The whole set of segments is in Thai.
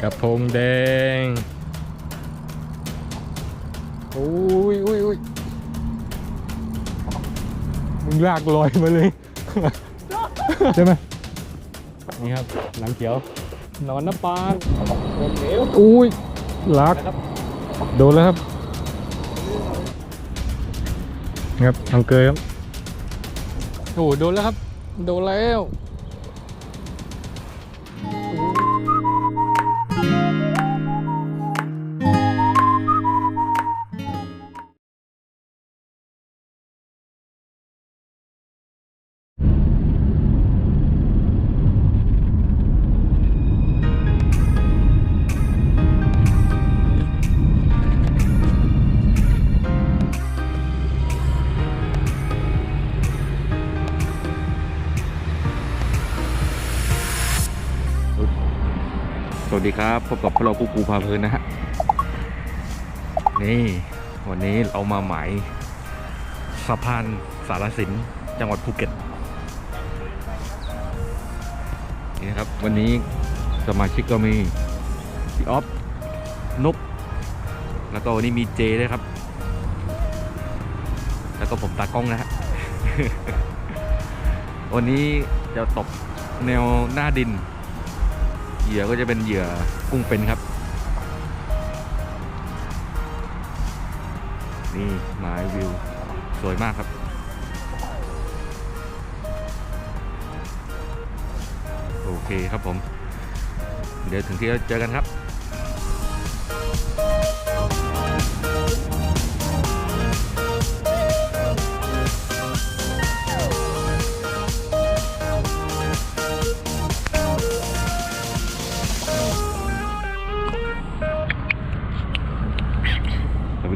กระพงแดงอุ้ยอุ้ยอุ้ยมึงลากลอยมาเลย ใช่ไหมนี่ครับหลังเขียว นอนน้ำปลาอุ้ยลากนะครับโดนแล้วครับ ครับทางเกยครับโอ้โหโดนแล้วครับ โดนแล้ว สวัสดีครับพบกับพวกเรากูกูพาเพลินนะฮะนี่วันนี้เรามาหมายสะพานสารสินจังหวัดภูเก็ตนี่นะครับวันนี้สมาชิกก็มีพี่ออฟนกแล้วก็วันนี้มีเจด้วยครับ แล้วก็ผมตากล้องนะฮะวันนี้จะตกแนวหน้าดิน เหยื่อก็จะเป็นเหยื่อกุ้งเป็นครับ นี่หมายวิว สวยมากครับ โอเคครับผม เดี๋ยวถึงที่เจอกันครับ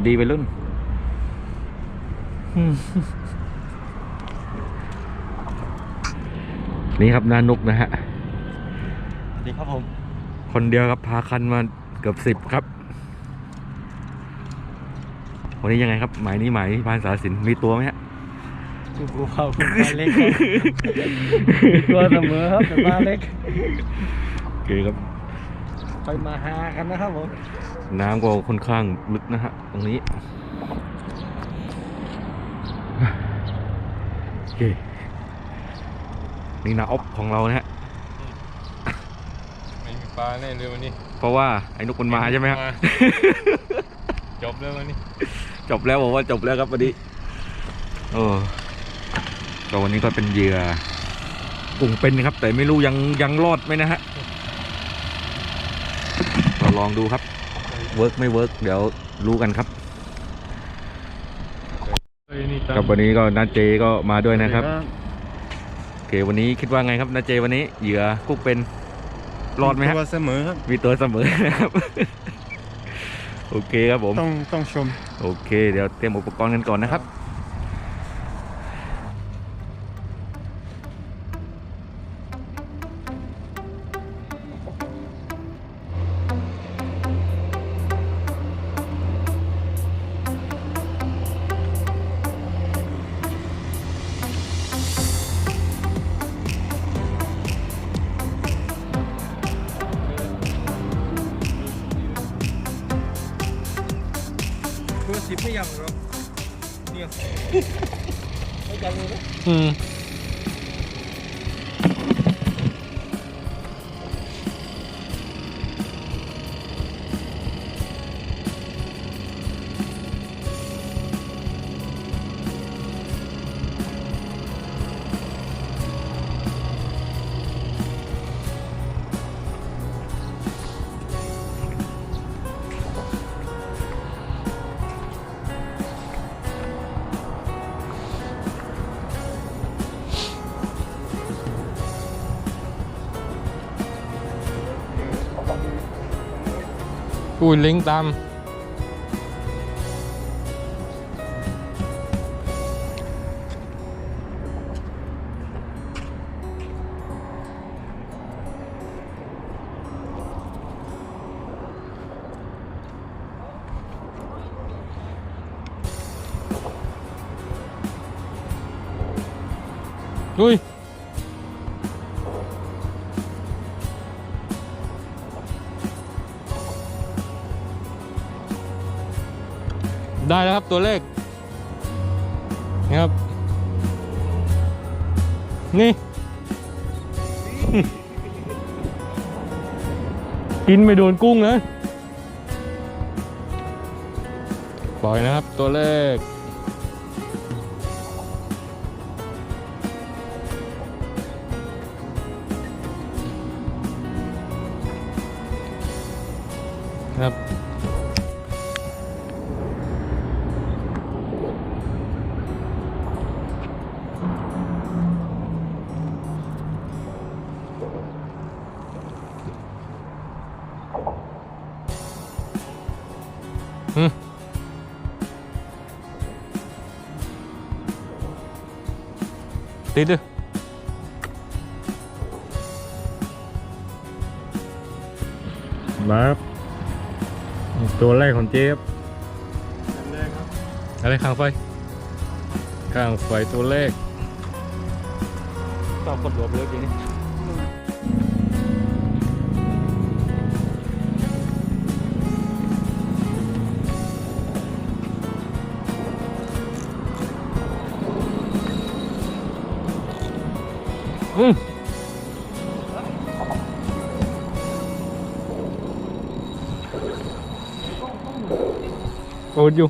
ดีไปรุ่นนี่ครับนานุกนะฮะสวัสดีครับผม คนเดียวครับพาคันมาเกือบสิบครับ วันนี้ยังไงครับ หมายนี้หมายพานสารสินมีตัวไหมฮะกูกูเผากูปลาเล็กครับตัวเสมอครับแต่ปลาเล็กโอเคครับไปมาหากันนะครับผม น้ำก็ค่อนข้างลึกนะฮะตรงนี้โอเคนี่นาออฟของเรานะฮะไม่มีปลาแน่เลยวันนี้ เพราะว่าไอ้นุกมันมาใช่ไหมครับาจบแล้ววันนี้ จบแล้วบอกว่าจบแล้วครับวันนี้เออก็วันนี้ก็เป็นเหยื่อกุ้งเป็นครับ แต่ไม่รู้ยังยังรอดไหมนะฮะเราลองดูครับ เวิร์กไม่เวิร์กเดี๋ยวรู้กันครับเฮ้ยนี่ครับวันนี้ก็นาเจก็มาด้วยนะครับโอเควันนี้คิดว่าไงครับนาเจวันนี้เหยื่อกุ้งเป็นรอดไหมฮะตัวเสมอครับมีตัวเสมอนะครับโอเคครับผมต้องต้องชม โอเค เดี๋ยวเตรียมอุปกรณ์กันก่อนนะครับ อื มอุ้ยลิ ได้แล้วครับตัวเลขนะครับ นี่ กินไม่โดนกุ้งเลยปล่อยนะครับตัวเลข ติดดิมาครับตัวแรกของเจ๊ครับอันแรกครับอะไรข้างไฟ ข้างไฟตัวเลขตอบกดหัวไปเลยทีนี้ อืมโอดอยู่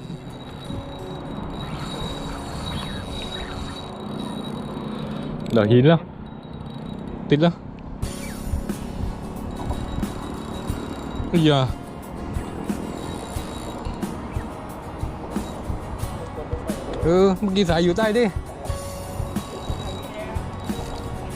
เดี๋ยวหินแล้วติ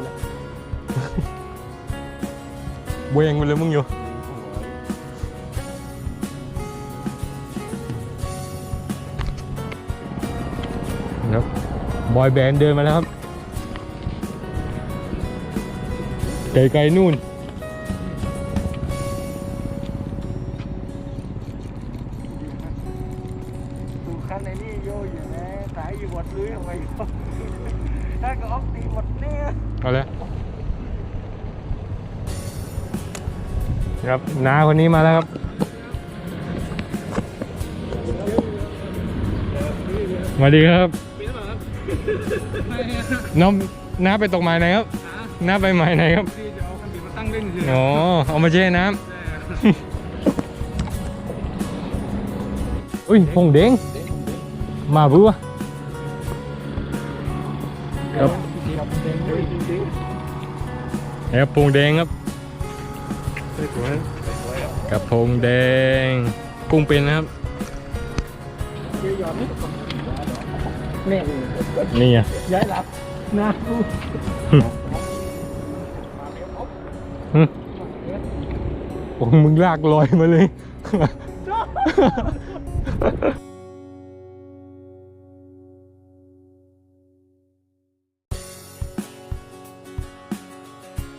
แล้วเวงไปเลยมึงอยู่ครับบอยแบนด์เดินมาแล้วครับไกลๆนู่น ในนี่โยอยู่นะสายอยู่หมดเลยทำไมถ้าก็ออกตีหมดเนี่ยเอาเลยครับน้าคนนี้มาแล้วครับสวัสดีครับน้องน้าไปตกหมายไหนครับน้าไปหมายไหนครับพี่จะเอาคันบิดมาตั้งเล่นคืออ๋อเอามาแช่น้ำอุ้ยพงเด้ง มาบัวครับจริงครับพงแดงครับๆสวยกับพงแดง กุ้งเป็นนะครับเยี่ยมนี่นี่อะย้ายหลับนะกูหึโอ้มึงลากลอยมาเลย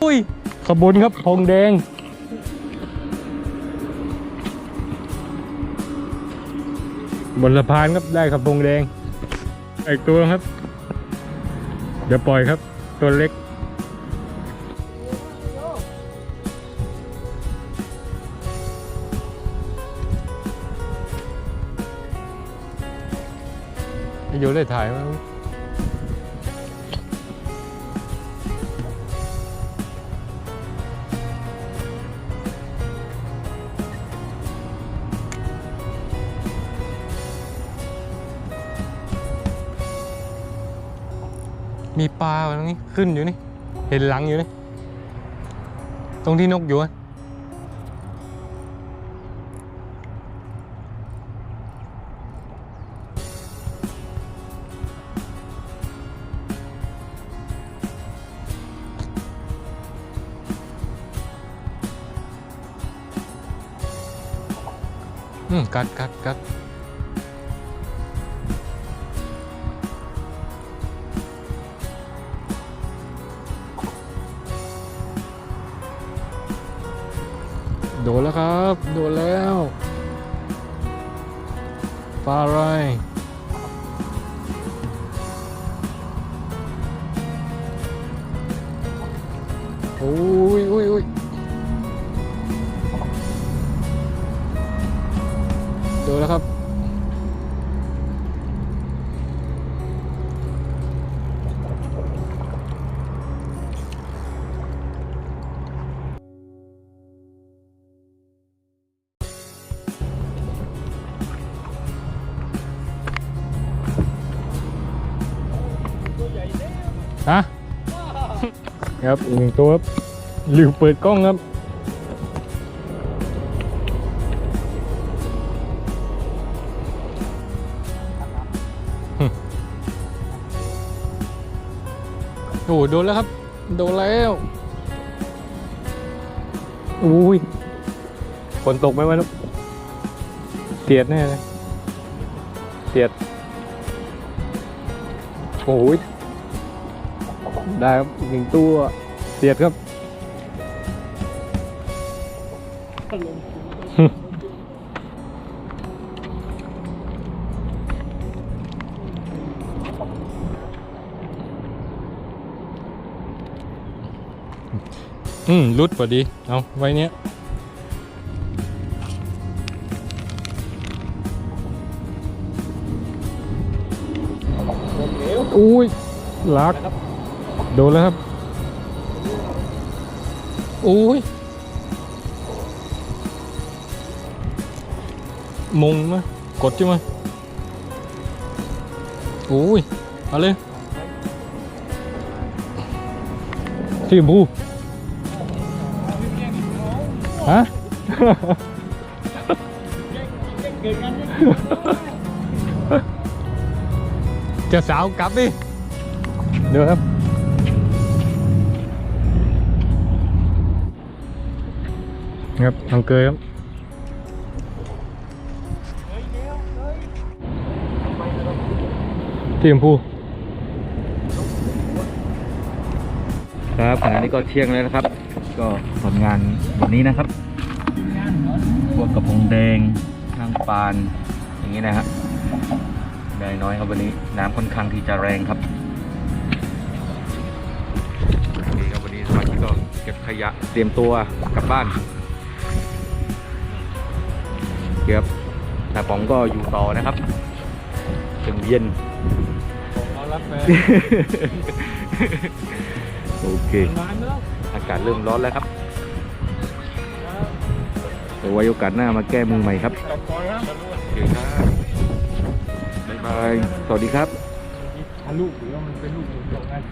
อุ้ยขบวนครับพงแดง บนสะพานครับได้ครับพงแดงอีกตัวครับ เดี๋ยวปล่อยครับ ตัวเล็กอยู่เลยถ่ายม มีปลาตรงนี้ขึ้นอยู่นี่ เห็นหลังอยู่นี่ ตรงที่นกอยู่อะอืมกัดกัดกัด ดนแล้วครับ โดนแล้วปลาอะไรโอ้ยโอ้ยโอ้ยโดนแล้วครับ ฮะครับอีกหนึ่งตัวครับลืมเปิดกล้องครับโอ้โหโดนแล้วครับ โดนแล้วอุ้ยฝนตกไหมวะลูกเตียดแน่เลยเตียดโอ้ย ได้ครับหนึ่งตัวเสียดครับ อืมรุดพอดี เอาไว้เนี้ยอุ้ยลัก โดนแล้วครับอุ้ยมุงมะกดใช่ไหมอุ้ยเอาเลยที่ชมพูฮะจะสาวกลับดิเดี๋ยวครับ ครับทางเกยครับที่ชมพูครับขณะนี้ก็เที่ยงแล้วนะครับ ก็ผลงานวันนี้นะครับ พวกกระพงแดงทางปานอย่างนี้นะฮะได้น้อยครับวันนี้น้ำค่อนข้างที่จะแรงครับโอเคครับวันนี้สมาชิกก็เก็บขยะเตรียมตัวกลับบ้าน เก็บตาป๋องก็อยู่ต่อนะครับถึงเย็นผมเอารับแฟนโอเค นานแล้วอากาศเริ่มร้อนแล้วครับเดี๋ยวไว้โอกาสหน้ามาแก้มือใหม่ครับกลับก่อนครับโอเคครับบ๊ายบายสวัสดีครับ ถ้าลูกหรือว่ามันเป็นลูกหนึ่งสองอัน